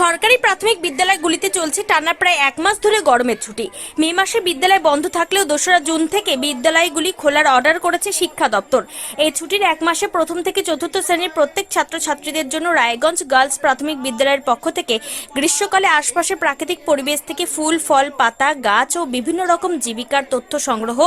সরকারি প্রাথমিক বিদ্যালয়গুলিতে চলছে টানা প্রায় এক মাস ধরে গরমের ছুটি। মে মাসে বিদ্যালয় বন্ধ থাকলেও দোসরা জুন থেকে বিদ্যালয়গুলি খোলার অর্ডার করেছে শিক্ষা দপ্তর। এই ছুটির এক মাসে প্রথম থেকে চতুর্থ শ্রেণির প্রত্যেক ছাত্রছাত্রীদের জন্য রায়গঞ্জ গার্লস প্রাথমিক বিদ্যালয়ের পক্ষ থেকে গ্রীষ্মকালে আশপাশে প্রাকৃতিক পরিবেশ থেকে ফুল, ফল, পাতা, গাছ ও বিভিন্ন রকম জীবিকার তথ্য সংগ্রহ,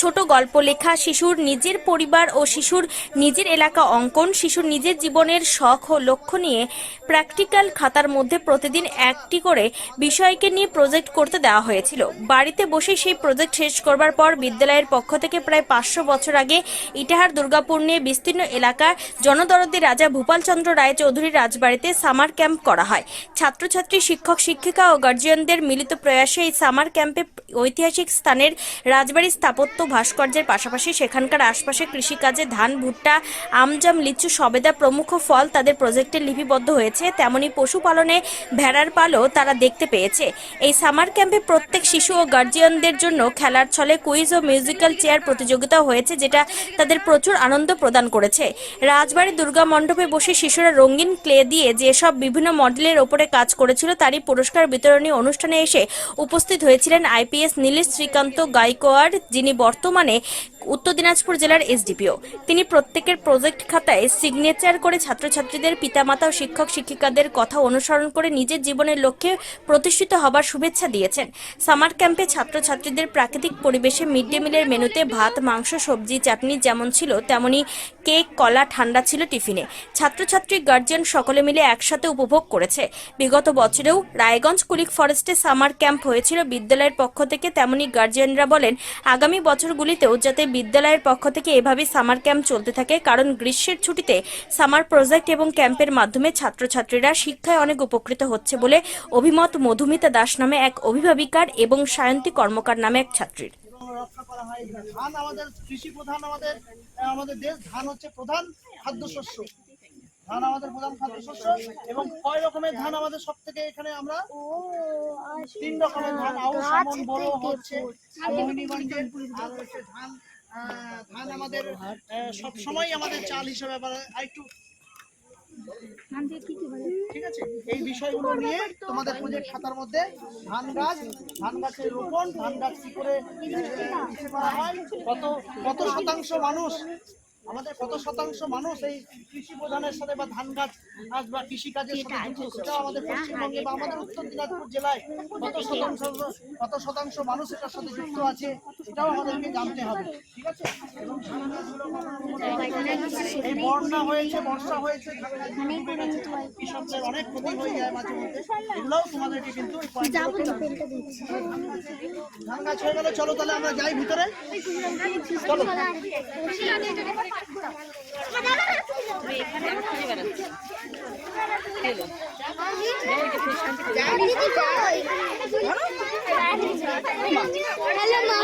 ছোট গল্প লেখা, শিশুর নিজের পরিবার ও শিশুর নিজের এলাকা অঙ্কন, শিশুর নিজের জীবনের শখ ও লক্ষ্য নিয়ে প্র্যাকটিক্যাল খাতার মধ্যে প্রতিদিন একটি করে বিষয়কে নিয়ে প্রজেক্ট করতে দেওয়া হয়েছিল। বাড়িতে বসে সেই প্রজেক্ট শেষ করবার পর বিদ্যালয়ের পক্ষ থেকে প্রায় পাঁচশো বছর আগে ইটাহার, দুর্গাপুর নিয়ে বিস্তীর্ণ এলাকা জনদরদি রাজা ভূপালচন্দ্র রায় চৌধুরীর রাজবাড়িতে সামার ক্যাম্প করা হয়। ছাত্রছাত্রী, শিক্ষক, শিক্ষিকা ও গার্জিয়ানদের মিলিত প্রয়াসে এই সামার ক্যাম্পে ঐতিহাসিক স্থানের রাজবাড়ির স্থাপত্য ভাস্কর্যের পাশাপাশি সেখানকার আশপাশে কৃষিকাজে ধান, ভুট্টা, আমজাম, লিচু সবেদা প্রমুখ ফল তাদের প্রজেক্টে লিপিবদ্ধ হয়েছে। তেমনি পশুপালনে ভেড়ার পালও তারা দেখতে পেয়েছে। এই সামার ক্যাম্পে প্রত্যেক শিশু ও গার্জিয়ানদের জন্য খেলার ছলে কুইজ ও মিউজিক্যাল চেয়ার প্রতিযোগিতা হয়েছে, যেটা তাদের প্রচুর আনন্দ প্রদান করেছে। রাজবাড়ি দুর্গা মণ্ডপে বসে শিশুরা রঙিন ক্লে দিয়ে যেসব বিভিন্ন মডেলের ওপরে কাজ করেছিল, তারই পুরস্কার বিতরণী অনুষ্ঠানে এসে উপস্থিত হয়েছিলেন আইপিএস নীলেশ শ্রীকান্ত গাইকোয়াড়, যিনি বর্তমানে উত্তর দিনাজপুর জেলার এসডিপিও। তিনি প্রত্যেকের প্রজেক্ট খাতায় সিগনেচার করে ছাত্রছাত্রীদের পিতামাতা ও শিক্ষক শিক্ষিকাদের কথা অনুসরণ করে নিজের জীবনের লক্ষ্যে প্রতিষ্ঠিত হবার শুভেচ্ছা দিয়েছেন। সামার ক্যাম্পে ছাত্রছাত্রীদের প্রাকৃতিক পরিবেশে মিড ডে মিলের মেনুতে ভাত, মাংস, সবজি, চাটনি যেমন ছিল, তেমনি কেক, কলা, ঠান্ডা ছিল টিফিনে। ছাত্রছাত্রী গার্জিয়ান সকলে মিলে একসাথে উপভোগ করেছে। বিগত বছরেও রায়গঞ্জ কুলিক ফরেস্টে সামার ক্যাম্প হয়েছিল। বিদ্যালয়ের পক্ষ থেকে তেমনি গার্জিয়ানরা বলেন, আগামী বছরগুলিতেও যাতে বিদ্যালয়ের পক্ষ থেকে এভাবেই সামার ক্যাম্প চলতে থাকে কারণ গ্রীষ্মের ছুটিতে সামার প্রজেক্ট এবং ক্যাম্পের মাধ্যমে ছাত্রছাত্রীরা শিক্ষায় অনেক উপকৃত হচ্ছে বলে অভিমত মধুমিতা দাস নামে এক অভিভাবিকার এবং সায়ন্তী কর্মকার নামে এক ছাত্রীর। রক্ষা করা হয়। ধান আমাদের কৃষি প্রধান আমাদের আমাদের দেশ ধান হচ্ছে প্রধান খাদ্যশস্য। ধান আমাদের প্রধান খাদ্যশস্য এবং কয় রকমের ধান আমাদের সব থেকে এখানে আমরা? তিন রকমের ধান। আউশ আমন বড় হচ্ছে। আর হচ্ছে ধান। ধান আমাদের সব সময় আমাদের চাল হিসেবে আবার আরেকটু ঠিক আছে? এই বিষয়গুলো নিয়ে তোমাদের প্রজেক্ট খাতার মধ্যে ধান গাছ ধান গাছের রোপণ ধান গাছ কি করে কত শতাংশ মানুষ আমাদের কত শতাংশ মানুষ এই কৃষি প্রধানের সাথে বা ধান গাছ আজ বা কৃষি কাজের সাথে যুক্ত সেটাও আমাদের পশ্চিমবঙ্গে বা আমাদের উত্তর দিনাজপুর জেলায় কত শতাংশ কত শতাংশ মানুষ এটার সাথে যুক্ত আছে এটাও আমাদেরকে জানতে হবে। ঠিক আছে? এবং এই বন্যা হয়েছে বর্ষা হয়েছে ধান গাছগুলো ডুবে গেছে, কৃষকদের অনেক ক্ষতি হয়ে যায় মাঝে মধ্যে। এগুলোও তোমাদেরকে কিন্তু ধান গাছ হয়ে গেলে চলো তাহলে আমরা যাই ভিতরে। চলো। হ্যালো মা।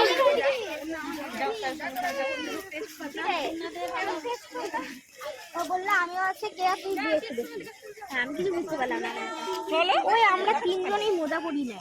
ও বলল আমিও আছে কে আর তুই দিয়েছি হ্যাঁ, আমি কিছু বুঝতে পারলাম না। ওই আমরা তিনজনই মোজা পরি নাই।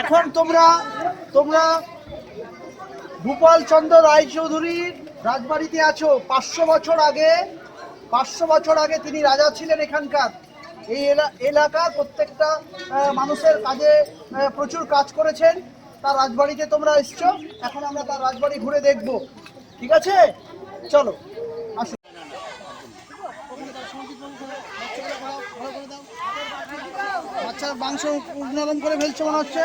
এখন তোমরা তোমরা ভূপাল চন্দ্র রায়চৌধুরীর রাজবাড়িতে আছো। পাঁচশো বছর আগে পাঁচশো বছর আগে তিনি রাজা ছিলেন এখানকার। এই এলা- এলাকার প্রত্যেকটা মানুষের কাজে প্রচুর কাজ করেছেন। তার রাজবাড়িতে তোমরা এসছো। এখন আমরা তার রাজবাড়ি ঘুরে দেখব। ঠিক আছে? চলো আসো বাচ্চার মাংস নরম করে ফেলছে মনে হচ্ছে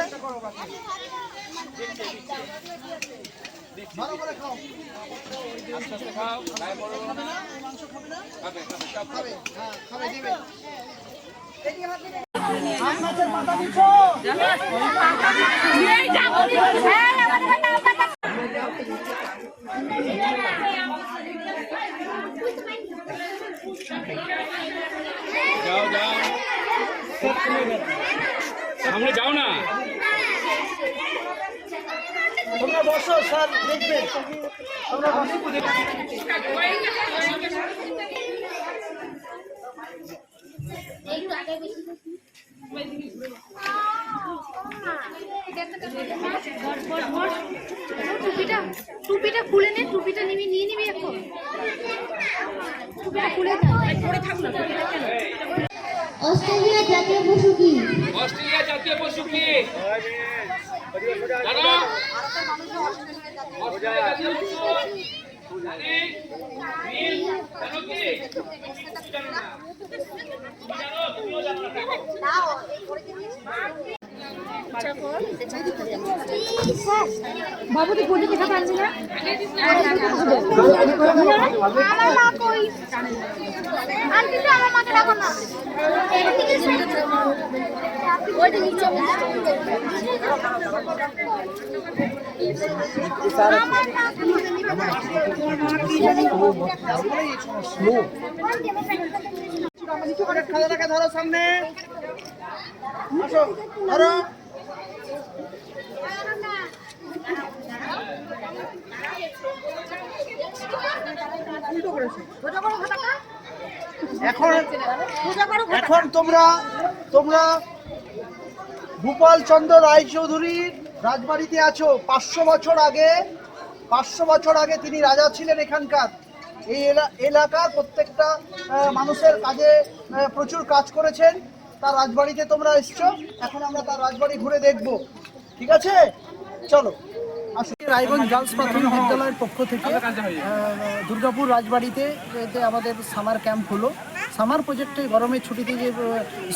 হ্যাঁ যাও যাও সামনে যাও না। তোমরা বসো স্যার দেখবে। তোমরা বসো। টুপিটা টুপিটা খুলে নে টুপিটা নিবি নিয়ে নিবি এখন। টুপিটা খুলে অস্ট্রেলিয়া জাতীয় পশু কি অস্ট্রেলিয়া জাতীয় পশু কি জানো অস্ট্রেলিয়া জাতীয় পশু জানি? নীল? জানো কি? জানো না? তুমি জানো? তুমিও জানো না? বাবু তুই কোটি দেখা পারবি না আমার মা কই? আন্টি তো আমার মাকে রাখো না। ওইটা নিচে খাজাটাকে ধরো সামনে আসো ধরো এখন তোমরা তোমরা ভূপাল চন্দ্র রায়চৌধুরীর রাজবাড়িতে আছো। পাঁচশো বছর আগে, পাঁচশো বছর আগে তিনি রাজা ছিলেন এখানকার। এই এলা- এলাকার প্রত্যেকটা মানুষের কাজে প্রচুর কাজ করেছেন। তার রাজবাড়িতে তোমরা এসছো। এখন আমরা তার রাজবাড়ি ঘুরে দেখব। ঠিক আছে? চলো, আসুন। রায়গঞ্জ গার্লস প্রাথমিক বিদ্যালয়ের পক্ষ থেকে দুর্গাপুর রাজবাড়িতে আমাদের সামার ক্যাম্প হলো। সামার প্রজেক্টে গরমের ছুটিতে যে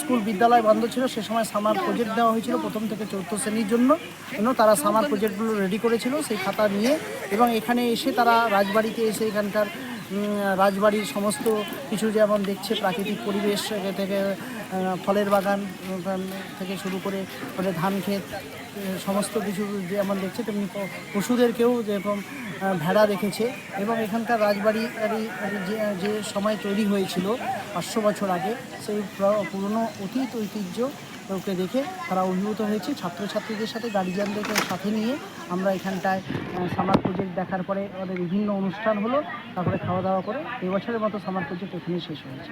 স্কুল বিদ্যালয় বন্ধ ছিল, সে সময় সামার প্রজেক্ট দেওয়া হয়েছিল প্রথম থেকে চতুর্থ শ্রেণির জন্য। তারা সামার প্রজেক্টগুলো রেডি করেছিল, সেই খাতা নিয়ে। এবং এখানে এসে তারা রাজবাড়িতে এসে এখানকার রাজবাড়ির সমস্ত কিছু যেমন দেখছে, প্রাকৃতিক পরিবেশ থেকে ফলের বাগান থেকে শুরু করে মানে ধান ক্ষেত সমস্ত কিছু যেমন দেখছে, তেমনি পশুদেরকেও যেরকম ভেড়া রেখেছে এবং এখানকার রাজবাড়ি যে যে সময় তৈরি হয়েছিল পাঁচশো বছর আগে, সেই প্র- পুরনো অতীত ঐতিহ্য ওকে দেখে তারা অভিভূত হয়েছে। ছাত্রছাত্রীদের সাথে গার্জিয়ানদেরকে সাথে নিয়ে আমরা এখানটায় সামার প্রজেক্ট দেখার পরে আমাদের বিভিন্ন অনুষ্ঠান হলো। তারপরে খাওয়া দাওয়া করে এবছরের মতো সামার প্রজেক্ট এখানেই শেষ হয়েছে।